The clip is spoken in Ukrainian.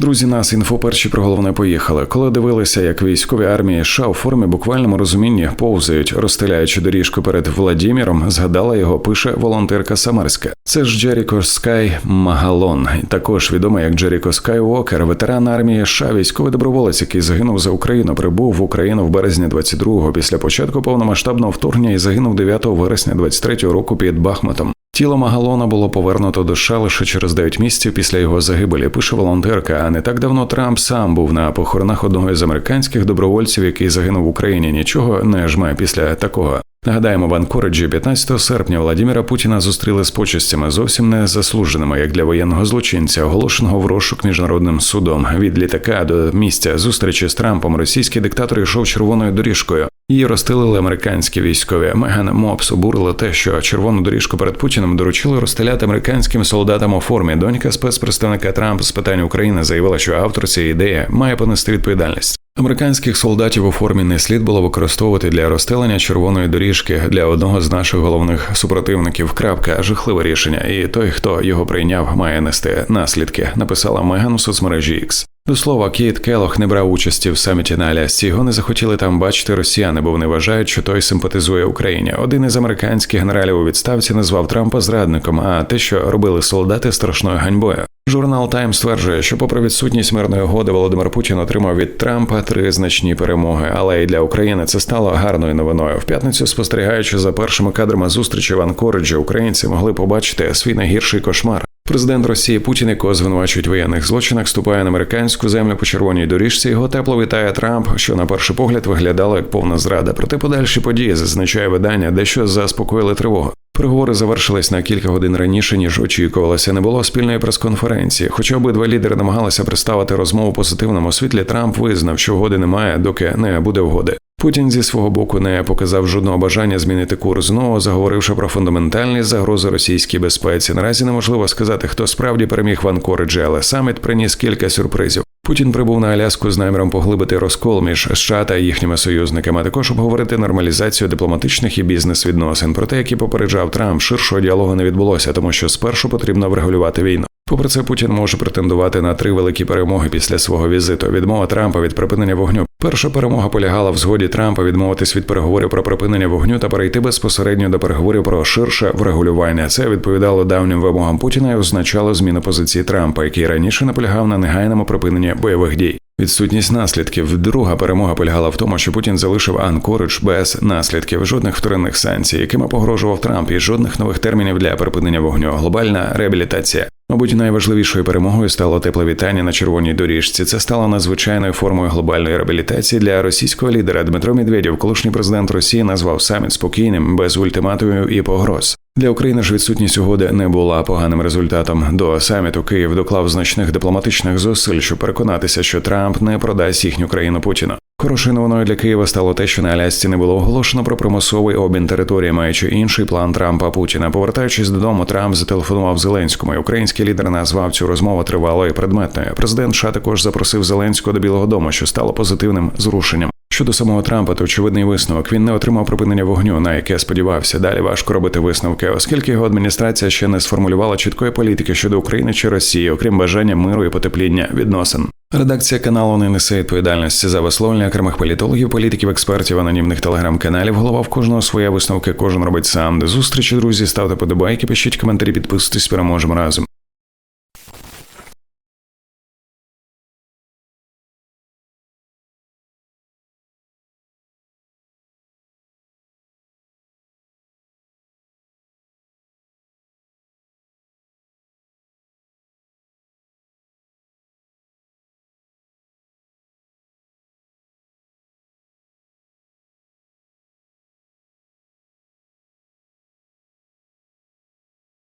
Друзі, нас інфо перші про головне поїхали. Коли дивилися, як військові армії США у формі буквальному розумінні повзають, розстеляючи доріжку перед Владіміром, згадала його, пише волонтерка Самарська. Це ж Джеріко Скай Магалон, також відомий як Джеріко Скай Уокер, ветеран армії США, військовий доброволець, який загинув за Україну, прибув в Україну в березні 22-го після початку повномасштабного вторгнення і загинув 9 вересня 23-го року під Бахмутом. Тіло Магалона було повернуто до США лише через 9 місяців після його загибелі. Пише волонтерка. А не так давно Трамп сам був на похоронах одного із американських добровольців, який загинув в Україні. Нічого не жме після такого. Нагадаємо, в Анкориджі 15 серпня Владіміра Путіна зустріли з почестями зовсім не заслуженими, як для воєнного злочинця, оголошеного в розшук міжнародним судом. Від літака до місця зустрічі з Трампом російський диктатор йшов червоною доріжкою. Її розстелили американські військові. Меган Мопс обурила те, що червону доріжку перед Путіним доручили розстеляти американським солдатам у формі. Донька спецпредставника Трампа з питань України заявила, що автор цієї ідеї має понести відповідальність. Американських солдатів у формі не слід було використовувати для розстелення червоної доріжки для одного з наших головних супротивників. Крапка жахливе рішення, і той, хто його прийняв, має нести наслідки. Написала Меган у соцмережі X. До слова, Кейт Келох не брав участі в саміті на Алясці. Його не захотіли там бачити росіяни, бо вони вважають, що той симпатизує Україні. Один із американських генералів у відставці назвав Трампа зрадником. А те, що робили солдати, страшною ганьбою. Журнал Тайм стверджує, що, попри відсутність мирної угоди, Володимир Путін отримав від Трампа три значні перемоги. Але і для України це стало гарною новиною. В п'ятницю, спостерігаючи за першими кадрами зустрічі в Анкориджі, українці могли побачити свій найгірший кошмар. Президент Росії Путін, якого звинувачують воєнних злочинах, ступає на американську землю по червоній доріжці. Його тепло вітає Трамп, що на перший погляд виглядало як повна зрада. Проте подальші події зазначає видання, дещо заспокоїли тривогу. Переговори завершились на кілька годин раніше ніж очікувалося. Не було спільної прес-конференції. Хоча обидва лідери намагалися представити розмову позитивному світлі, Трамп визнав, що угоди немає, доки не буде угоди. Путін зі свого боку не показав жодного бажання змінити курс, знову заговоривши про фундаментальні загрози російській безпеці. Наразі неможливо сказати, хто справді переміг в Анкориджі, але саміт приніс кілька сюрпризів. Путін прибув на Аляску з наміром поглибити розкол між США та їхніми союзниками, а також обговорити нормалізацію дипломатичних і бізнес-відносин. Проте, як і попереджав Трамп, ширшого діалогу не відбулося, тому що спершу потрібно врегулювати війну. Попри це, Путін може претендувати на три великі перемоги після свого візиту. Відмова Трампа від припинення вогню. Перша перемога полягала в згоді Трампа відмовитись від переговорів про припинення вогню та перейти безпосередньо до переговорів про ширше врегулювання. Це відповідало давнім вимогам Путіна і означало зміну позиції Трампа, який раніше наполягав на негайному припиненні бойових дій. Відсутність наслідків. Друга перемога полягала в тому, що Путін залишив Анкоридж без наслідків, жодних вторинних санкцій, якими погрожував Трамп, і жодних нових термінів для припинення вогню. Глобальна реабілітація. Мабуть, найважливішою перемогою стало тепле вітання на червоній доріжці. Це стало надзвичайною формою глобальної реабілітації для російського лідера Дмитро Медведєв, колишній президент Росії, назвав саміт спокійним, без ультиматумів і погроз. Для України ж відсутність угоди не була поганим результатом. До саміту Київ доклав значних дипломатичних зусиль, щоб переконатися, що Трамп не продасть їхню країну Путіну. Хорошою новиною для Києва стало те, що на Алясці не було оголошено про примусовий обмін території, маючи інший план Трампа Путіна. Повертаючись додому, Трамп зателефонував Зеленському. і Український лідер назвав цю розмову тривалою і предметною. Президент США також запросив Зеленського до Білого Дому, що стало позитивним зрушенням. Щодо самого Трампа, то очевидний висновок він не отримав припинення вогню, на яке сподівався. Далі важко робити висновки, оскільки його адміністрація ще не сформулювала чіткої політики щодо України чи Росії, окрім бажання миру і потепління відносин. Редакція каналу не несе відповідальності за висловлення окремих політологів, політиків, експертів, анонімних телеграм-каналів. Голова в кожного своя висновки, кожен робить сам. До зустрічі, друзі, ставте подобайки, пишіть коментарі, підписуйтесь, переможемо разом.